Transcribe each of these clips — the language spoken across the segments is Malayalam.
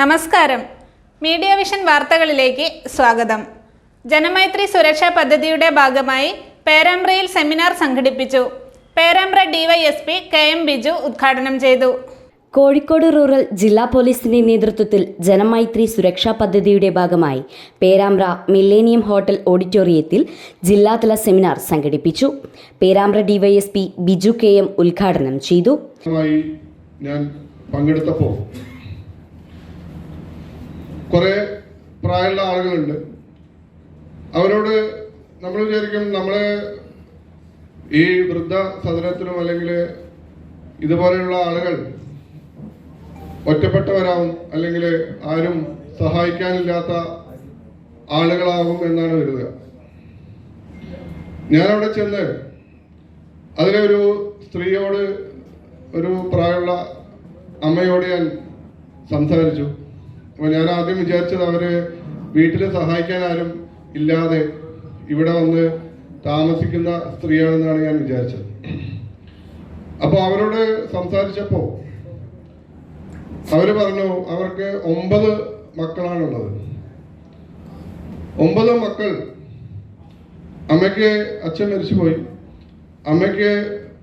നമസ്കാരം. മീഡിയ വിഷൻ വാർത്തകളിലേക്ക് സ്വാഗതം. ജനമൈത്രി സുരക്ഷാ പദ്ധതിയുടെ ഭാഗമായി പേരാമ്പ്രയിൽ സെമിനാർ സംഘടിപ്പിച്ചു. Perambra DYSP K M Biju ഉദ്ഘാടനം ചെയ്തു. കോഴിക്കോട് റൂറൽ ജില്ലാ പോലീസിന്റെ നേതൃത്വത്തിൽ ജനമൈത്രി സുരക്ഷാ പദ്ധതിയുടെ ഭാഗമായി പേരാമ്പ്ര മില്ലേനിയം ഹോട്ടൽ ഓഡിറ്റോറിയത്തിൽ ജില്ലാതല സെമിനാർ സംഘടിപ്പിച്ചു. Perambra DYSP Biju K M ഉദ്ഘാടനം ചെയ്തു. ഞാൻ പങ്കെടുത്തപ്പോൾ കുറേ പ്രായമുള്ള ആളുകളുണ്ട്. അവരോട് നമ്മൾ വിചാരിക്കും നമ്മളെ ഈ വൃദ്ധ സദനത്തിനും അല്ലെങ്കിൽ ഇതുപോലെയുള്ള ആളുകൾ ഒറ്റപ്പെട്ടവരാവും അല്ലെങ്കിൽ ആരും സഹായിക്കാനില്ലാത്ത ആളുകളാകും എന്നാണ് കരുതുക ഞാനവിടെ ചെന്ന് അതിലെ ഒരു സ്ത്രീയോട് ഒരു പ്രായമുള്ള അമ്മയോട് ഞാൻ സംസാരിച്ചു. അപ്പോൾ ഞാൻ ആദ്യം വിചാരിച്ചത് അവർ വീട്ടിൽ സഹായിക്കാൻ ആരും ഇല്ലാതെ ഇവിടെ വന്ന് താമസിക്കുന്ന സ്ത്രീയാണെന്നാണ് ഞാൻ വിചാരിച്ചത്. അപ്പോൾ അവരോട് സംസാരിച്ചപ്പോൾ അവർ പറഞ്ഞു അവർക്ക് ഒമ്പത് മക്കളാണുള്ളത്. ഒമ്പത് മക്കൾ. അമ്മയ്ക്ക് അച്ഛൻ മരിച്ചുപോയി. അമ്മയ്ക്ക്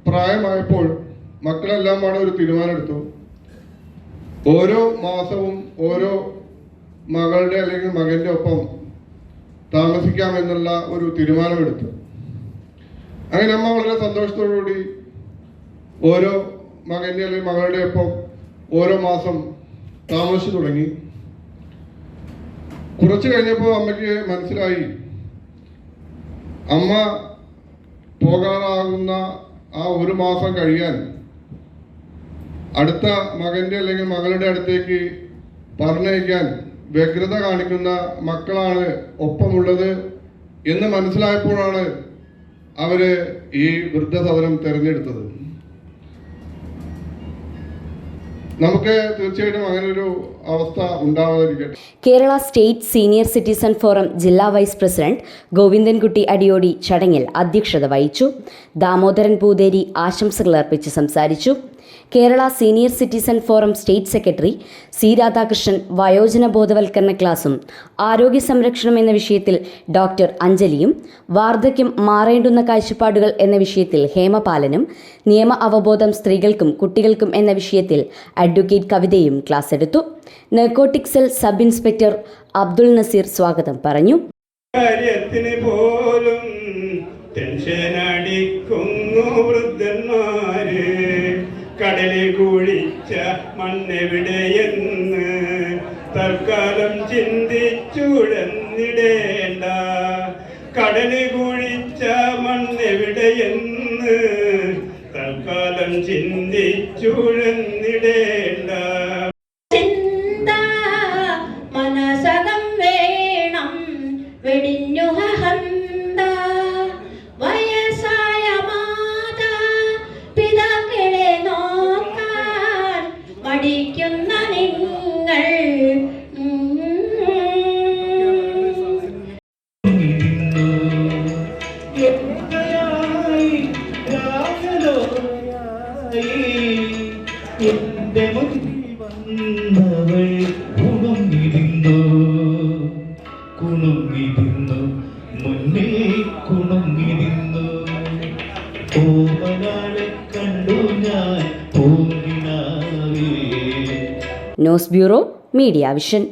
പ്രായമായപ്പോൾ മക്കളെല്ലാം പാടെ ഒരു തീരുമാനമെടുത്തു. ഓരോ മാസവും ഓരോ മകളുടെ അല്ലെങ്കിൽ മകന്റെ ഒപ്പം താമസിക്കാമെന്നുള്ള ഒരു തീരുമാനമെടുത്തു. അങ്ങനെ അമ്മ വളരെ സന്തോഷത്തോടുകൂടി ഓരോ മകന്റെ അല്ലെങ്കിൽ മകളുടെ ഒപ്പം ഓരോ മാസം താമസിച്ചു തുടങ്ങി. കുറച്ച് കഴിഞ്ഞപ്പോൾ അമ്മയ്ക്ക് മനസ്സിലായി അമ്മ പോകാറാകുന്ന ആ ഒരു മാസം കഴിയാൻ അടുത്ത മകന്റെ അല്ലെങ്കിൽ മകളുടെ അടുത്തേക്ക് പറഞ്ഞയക്കാൻ വ്യഗ്രത കാണിക്കുന്ന മക്കളാണ് ഒപ്പമുള്ളത് എന്ന് മനസ്സിലായപ്പോഴാണ് അവർ ഈ വൃദ്ധസദനം തിരഞ്ഞെടുത്തത്. നമുക്ക് തീർച്ചയായിട്ടും ഒരു അവസ്ഥ ഉണ്ടാവാതിരിക്കട്ടെ. Kerala state senior citizen forum ജില്ലാ വൈസ് പ്രസിഡന്റ് ഗോവിന്ദൻകുട്ടി അടിയോടി ചടങ്ങിൽ അധ്യക്ഷത വഹിച്ചു. ദാമോദരൻ പൂതേരി ആശംസകൾ അർപ്പിച്ച് സംസാരിച്ചു. Kerala senior citizen forum state secretary C Radhakrishnan വയോജന ബോധവൽക്കരണ ക്ലാസും ആരോഗ്യ സംരക്ഷണം എന്ന വിഷയത്തിൽ ഡോക്ടർ അഞ്ജലിയും വാർദ്ധക്യം മാറേണ്ടുന്ന കാഴ്ചപ്പാടുകൾ എന്ന വിഷയത്തിൽ ഹേമപാലനും നിയമ അവബോധം സ്ത്രീകൾക്കും കുട്ടികൾക്കും എന്ന വിഷയത്തിൽ അഡ്വക്കേറ്റ് കവിതയും ക്ലാസ് എടുത്തു. Narcotic cell sub inspector Abdul Naseer സ്വാഗതം പറഞ്ഞു. കാര്യത്തിന് പോലും ടെൻഷനടിക്കുന്നു വൃദ്ധന്മാര്. കടലിൽ കുഴിച്ച മണ്ണെവിടെയെന്ന് തൽക്കാലം ചിന്തിച്ചുഴന്നിടേണ്ട കടലിൽ കുഴിച്ച മണ്ണെവിടെയെന്ന് തൽക്കാലം ചിന്തിച്ചുഴന്നിടേണ്ട ചിന്ത മനസകം വേണം വെടിഞ്ഞുഹന്ത കണ്ടു ഞാൻ ന്യൂസ് ബ്യൂറോ മീഡിയ വിഷൻ.